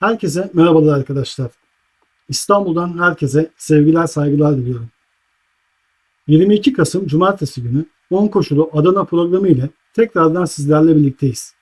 Herkese merhabalar arkadaşlar. İstanbul'dan herkese sevgiler saygılar diliyorum. 22 Kasım Cumartesi günü 10 koşulu Adana programı ile tekrardan sizlerle birlikteyiz.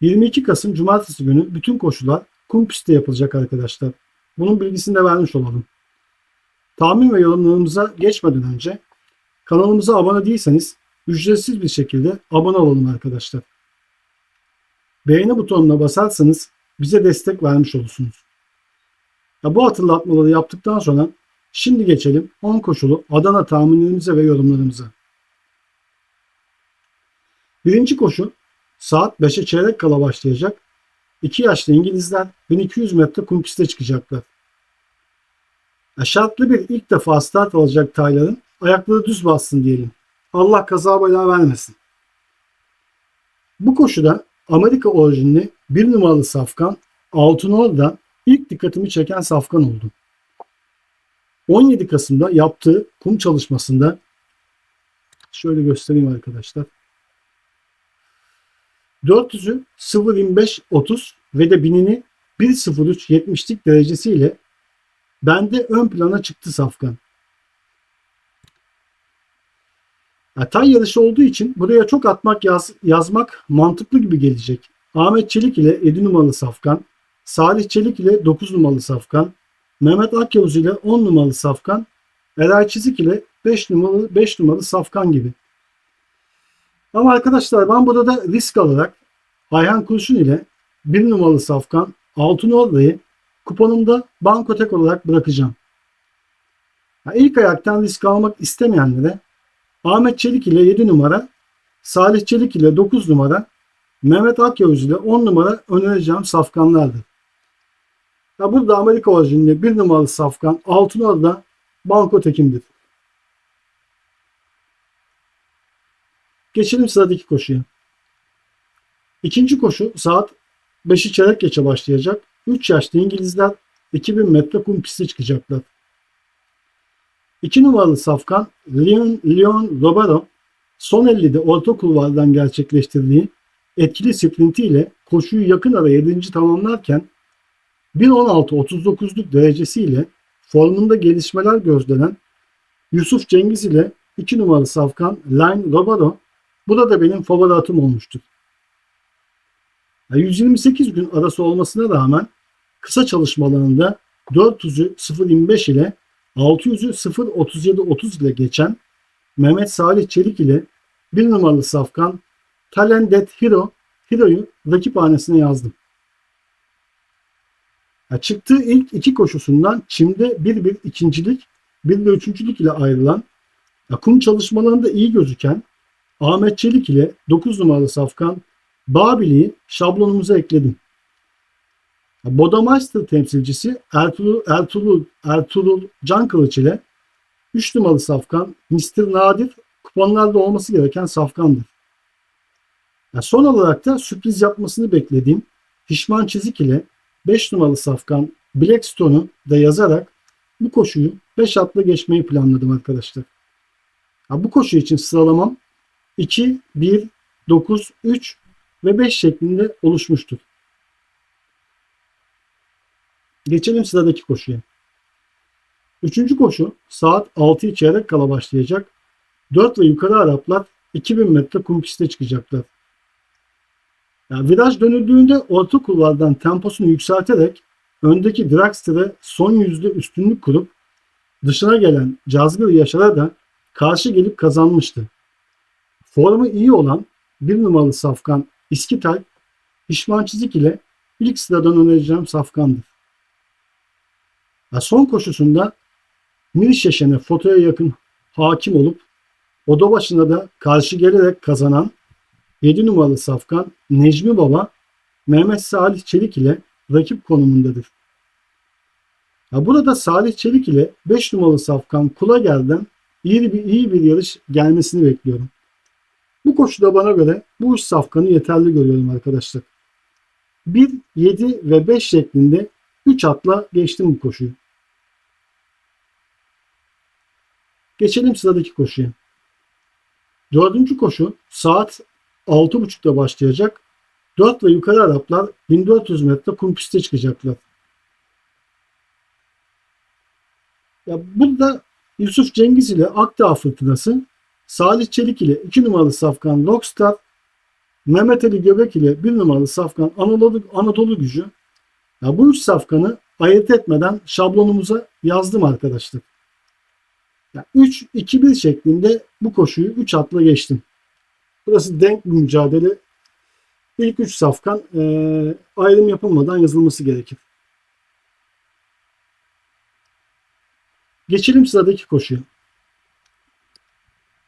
22 Kasım Cumartesi günü bütün koşular kum pistte yapılacak arkadaşlar. Bunun bilgisini de vermiş olalım. Tahmin ve yorumlarımıza geçmeden önce kanalımıza abone değilseniz ücretsiz bir şekilde abone olalım arkadaşlar. Beğeni butonuna basarsanız bize destek vermiş olursunuz. Ya bu hatırlatmaları yaptıktan sonra şimdi geçelim 10 koşulu Adana tahminlerimize ve yorumlarımıza. Birinci koşu saat 5'e çeyrek kala başlayacak. 2 yaşlı İngilizler 1200 metre kum piste çıkacaklar. Ya şartlı bir ilk defa start alacak Taylar'ın ayakları düz bassın diyelim. Allah kaza bela vermesin. Bu koşuda Amerika orijinli bir numaralı safkan Altınor'da ilk dikkatimi çeken safkan oldu. 17 Kasım'da yaptığı kum çalışmasında şöyle göstereyim arkadaşlar. 400'ü 0.25-30 ve de 1000'ini 1.03-70'lik derecesiyle bende ön plana çıktı safkan. Tay yarışı olduğu için buraya çok atmak yaz, yazmak mantıklı gibi gelecek. Ahmet Çelik ile 7 numaralı Safkan, Salih Çelik ile 9 numaralı Safkan, Mehmet Akyavuz ile 10 numaralı Safkan, Eray Çizik ile 5 numaralı 5 numaralı Safkan gibi. Ama arkadaşlar ben burada da risk alarak Ayhan Kurşun ile 1 numaralı Safkan Altın Orlay'ı kuponumda bankotek olarak bırakacağım. Yani ilk ayaktan risk almak istemeyenlere Ahmet Çelik ile 7 numara, Salih Çelik ile 9 numara, Mehmet Akyavuz ile 10 numara önereceğim safkanlardı. Ya burada Amerika orijinli 1 numaralı safkan Altınor'da banko tekimdir. Geçelim sıradaki koşuya. İkinci koşu saat 5'i çeyrek geçe başlayacak. 3 yaşlı İngilizler 2000 metre kum pisti çıkacaklar. 2 numaralı safkan Leon, Leon Robero son 50'de orta kulvardan gerçekleştirdiği etkili sprinti ile koşuyu yakın ara 7. tamamlarken 1.16-39'luk derecesiyle formunda gelişmeler gözlenen Yusuf Cengiz ile 2 numaralı safkan Line Robero burada benim favori atım olmuştur. 128 gün arası olmasına rağmen kısa çalışmalarında 400'ü 0.25 ile 600'ü 0.37-30 ile geçen Mehmet Salih Çelik ile bir numaralı safkan Talented Hero Hero'yu rakip hanesine yazdım. Ya çıktığı ilk iki koşusundan çimde bir bir ikincilik bir de üçüncülük ile ayrılan ya kum çalışmalarında iyi gözüken Ahmet Çelik ile 9 numaralı safkan Babili'yi şablonumuza ekledim. Bodameister temsilcisi Ertuğrul, Ertuğrul, Ertuğrul Can Kılıç ile 3 numaralı safkan Mr. Nadir kuponlarda olması gereken safkandır. Yani son olarak da sürpriz yapmasını beklediğim Pişman Çizik ile 5 numaralı safkan Blackstone'u da yazarak bu koşuyu 5 atla geçmeyi planladım arkadaşlar. Ya bu koşu için sıralamam 2, 1, 9, 3 ve 5 şeklinde oluşmuştur. Geçelim sıradaki koşuya. Üçüncü koşu saat 6'yı çeyrek kala başlayacak. 4 ve yukarı Araplar 2000 metre kum piste çıkacaklar. Yani viraj dönüldüğünde orta kulvardan temposunu yükselterek öndeki Dragster'e son yüzde üstünlük kurup dışına gelen Cazgır Yaşar'a da karşı gelip kazanmıştı. Formu iyi olan bir numaralı safkan İskitay, Pişman Çizik ile ilk sıradan önereceğim safkandır. Son koşusunda Mirşeşen'e fotoya yakın hakim olup oda başına da karşı gelerek kazanan 7 numaralı safkan Necmi Baba Mehmet Salih Çelik ile rakip konumundadır. Ya burada Salih Çelik ile 5 numaralı safkan Kulager'den iyi bir, iyi bir yarış gelmesini bekliyorum. Bu koşuda bana göre bu üç safkanı yeterli görüyorum arkadaşlar. 1, 7 ve 5 şeklinde 3 atla geçtim bu koşuyu. Geçelim sıradaki koşuya. Dördüncü koşu saat 6.30'da başlayacak. 4 ve yukarı Araplar 1400 metre kum piste çıkacaklar. Ya burada Yusuf Cengiz ile Akdağ Fırtınası, Salih Çelik ile 2 numaralı safkan Rockstar, Mehmet Ali Göbek ile 1 numaralı safkan Anadolu, Anadolu Gücü. Ya bu üç safkanı ayırt etmeden şablonumuza yazdım arkadaşlar. Ya 3-2-1 şeklinde bu koşuyu 3 atla geçtim. Burası denk mücadele. İlk 3 safkan e, ayrım yapılmadan yazılması gerekir. Geçelim sıradaki koşuya.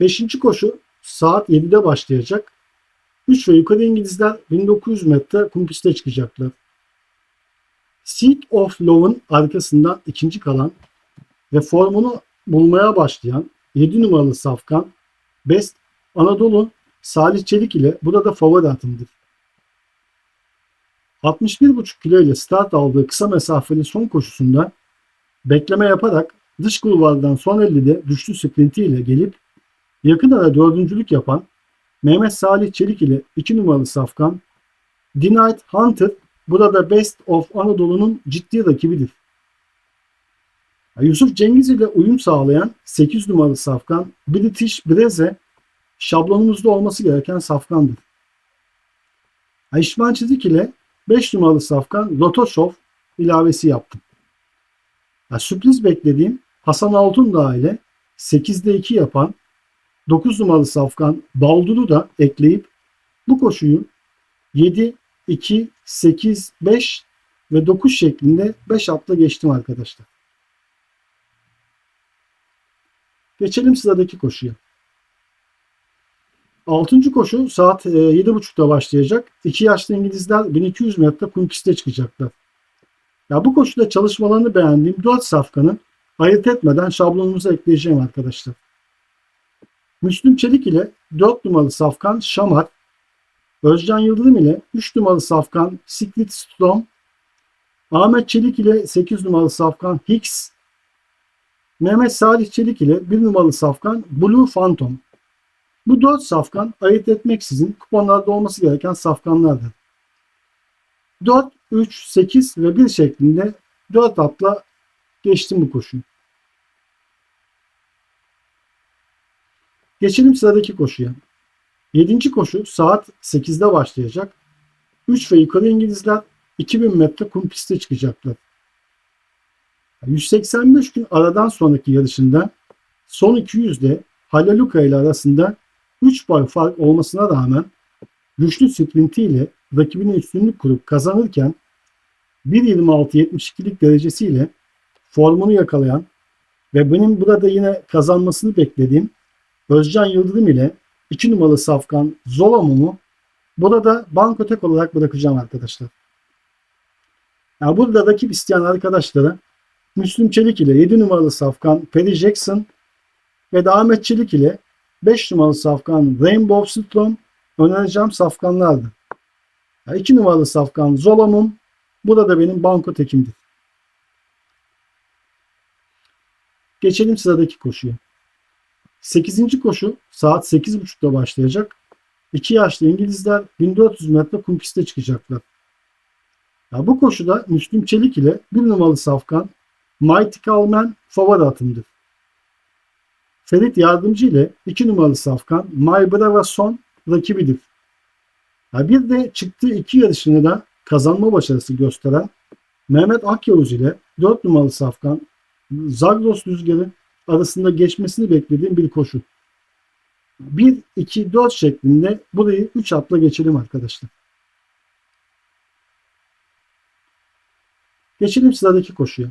Beşinci koşu saat 7'de başlayacak. 3 ve yukarı İngilizler 1900 metre kum piste çıkacaklar. Seed of Love'ın arkasından ikinci kalan ve formunu bulmaya başlayan 7 numaralı safkan Best Anadolu Salih Çelik ile burada favori atımdır. 61,5 kilo ile start aldığı kısa mesafeli son koşusunda bekleme yaparak dış kulvardan son 50'de güçlü sprintiyle gelip yakın ara dördüncülük yapan Mehmet Salih Çelik ile 2 numaralı safkan Denied Hunter burada Best of Anadolu'nun ciddi rakibidir. Yusuf Cengiz ile uyum sağlayan 8 numaralı safkan British Breze şablonumuzda olması gereken safkandır. İşman Çizik ile 5 numaralı safkan Lotoşov ilavesi yaptım. Ya, sürpriz beklediğim Hasan Altundağ ile 8'de 2 yapan 9 numaralı safkan Baldur'u da ekleyip bu koşuyu 7, 2, 8, 5 ve 9 şeklinde 5 atla geçtim arkadaşlar. Geçelim sıradaki koşuya. Altıncı koşu saat 7.30'da başlayacak. İki yaşlı İngilizler 1200 metre kum piste çıkacaklar. Ya bu koşuda çalışmalarını beğendiğim 4 safkanı ayırt etmeden şablonumuza ekleyeceğim arkadaşlar. Müslüm Çelik ile 4 numaralı safkan Şamar, Özcan Yıldırım ile 3 numaralı safkan Secret Storm, Ahmet Çelik ile 8 numaralı safkan Hicks, Mehmet Salih Çelik ile 1 numaralı safkan Blue Phantom. Bu 4 safkan ayırt etmeksizin kuponlarda olması gereken safkanlardır. 4, 3, 8 ve 1 şeklinde 4 atla geçtim bu koşuyu. Geçelim sıradaki koşuya. 7. koşu saat 8'de başlayacak. 3 ve yukarı İngilizler 2000 metre kum piste çıkacaklar. 185 gün aradan sonraki yarışında son 200'de Halaluka ile arasında 3 boy fark olmasına rağmen güçlü sprintiyle rakibine üstünlük kurup kazanırken 1.26.72'lik derecesiyle formunu yakalayan ve benim burada yine kazanmasını beklediğim Özcan Yıldırım ile 2 numaralı safkan Zolamum'u burada banko tek olarak bırakacağım arkadaşlar. Yani burada rakip isteyen arkadaşlara Müslüm Çelik ile 7 numaralı safkan Perry Jackson ve de Ahmet Çelik ile 5 numaralı safkan Rainbow Storm önereceğim safkanlardı. Yani 2 numaralı safkan Zolamum bu da benim banko tekimdir. Geçelim sıradaki koşuya. 8. koşu saat 8.30'da başlayacak. 2 yaşlı İngilizler 1400 metre kum piste çıkacaklar. Ya bu koşuda Müslüm Çelik ile bir numaralı safkan Mighty Calman favori atımdır. Ferit Yardımcı ile 2 numaralı safkan My Brava Son rakibidir. Ya bir de çıktığı iki yarışını da kazanma başarısı gösteren Mehmet Akyavuz ile 4 numaralı safkan Zagros rüzgarı arasında geçmesini beklediğim bir koşu. 1, 2, 4 şeklinde burayı 3 atla geçelim arkadaşlar. Geçelim sıradaki koşuya.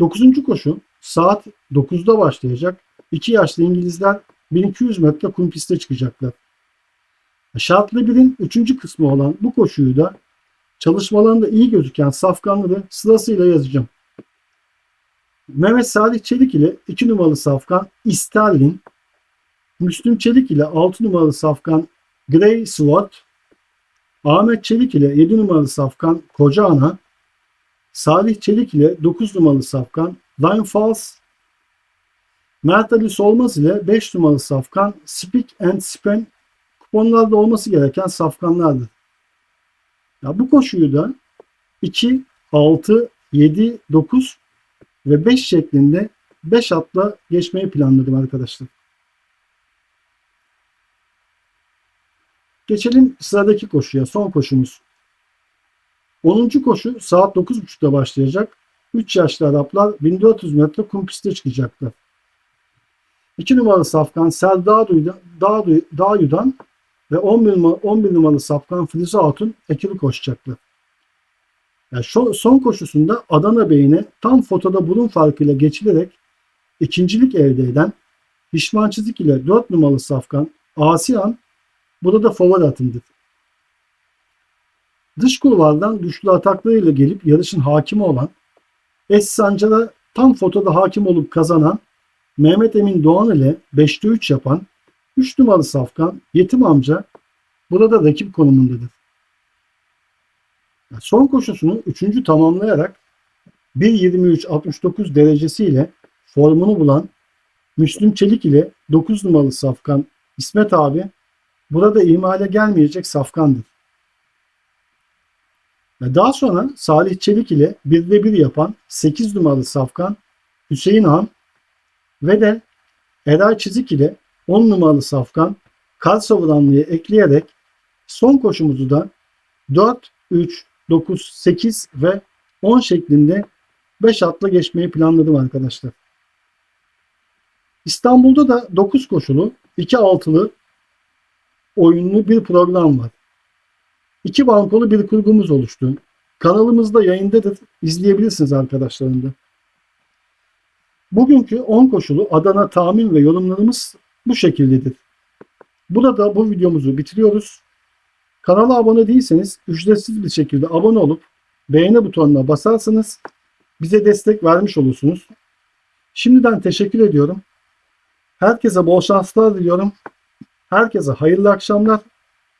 9. koşu saat 9'da başlayacak. 2 yaşlı İngilizler 1200 metre kum piste çıkacaklar. Şartlı birin 3. kısmı olan bu koşuyu da çalışmalarında iyi gözüken safkanları sırasıyla yazacağım. Mehmet Salih Çelik ile 2 numaralı safkan İstalin, Müslüm Çelik ile 6 numaralı safkan Grey Sword, Ahmet Çelik ile 7 numaralı safkan Koca Ana, Salih Çelik ile 9 numaralı safkan Line Falls, Mert Ali Solmaz ile 5 numaralı safkan Speak and Span kuponlarda olması gereken safkanlardır. Ya bu koşuyu da 2, 6, 7, 9 ve 5 şeklinde 5 atla geçmeyi planladım arkadaşlar. Geçelim sıradaki koşuya. Son koşumuz. 10. koşu saat 9.30'da başlayacak. 3 yaşlı Araplar 1400 metre kum piste çıkacaklar. 2 numaralı safkan Sel Dağdu'dan, Dağdu, Dağyu'dan ve 11, numara, 11 numaralı safkan Filize Hatun ekili koşacaklar. Yani şu, son koşusunda Adana Bey'ine tam fotoda burun farkıyla geçilerek ikincilik elde eden Hişman Çizik ile 4 numaralı safkan Asiyan burada favori atımdır. Dış kulvardan güçlü ataklarıyla gelip yarışın hakimi olan Es Sancar'a tam fotoda hakim olup kazanan Mehmet Emin Doğan ile 5'te 3 yapan 3 numaralı safkan Yetim Amca burada rakip konumundadır. Son koşusunu 3. tamamlayarak 1.23.69 derecesiyle formunu bulan Müslüm Çelik ile 9 numaralı safkan İsmet abi burada ihmale gelmeyecek safkandır. Daha sonra Salih Çelik ile 1'de 1 yapan 8 numaralı safkan Hüseyin Han ve de Eray Çizik ile 10 numaralı safkan Kar Savuranlı'ya ekleyerek son koşumuzu da 4, 3, 9, 8 ve 10 şeklinde 5 atla geçmeyi planladım arkadaşlar. İstanbul'da da 9 koşulu, 2 altılı oyunlu bir program var. İki bankolu bir kurgumuz oluştu. Kanalımızda yayındadır. İzleyebilirsiniz arkadaşlarım da. Bugünkü 10 koşulu Adana tahmin ve yorumlarımız bu şekildedir. Burada bu videomuzu bitiriyoruz. Kanala abone değilseniz ücretsiz bir şekilde abone olup beğeni butonuna basarsanız bize destek vermiş olursunuz. Şimdiden teşekkür ediyorum. Herkese bol şanslar diliyorum. Herkese hayırlı akşamlar.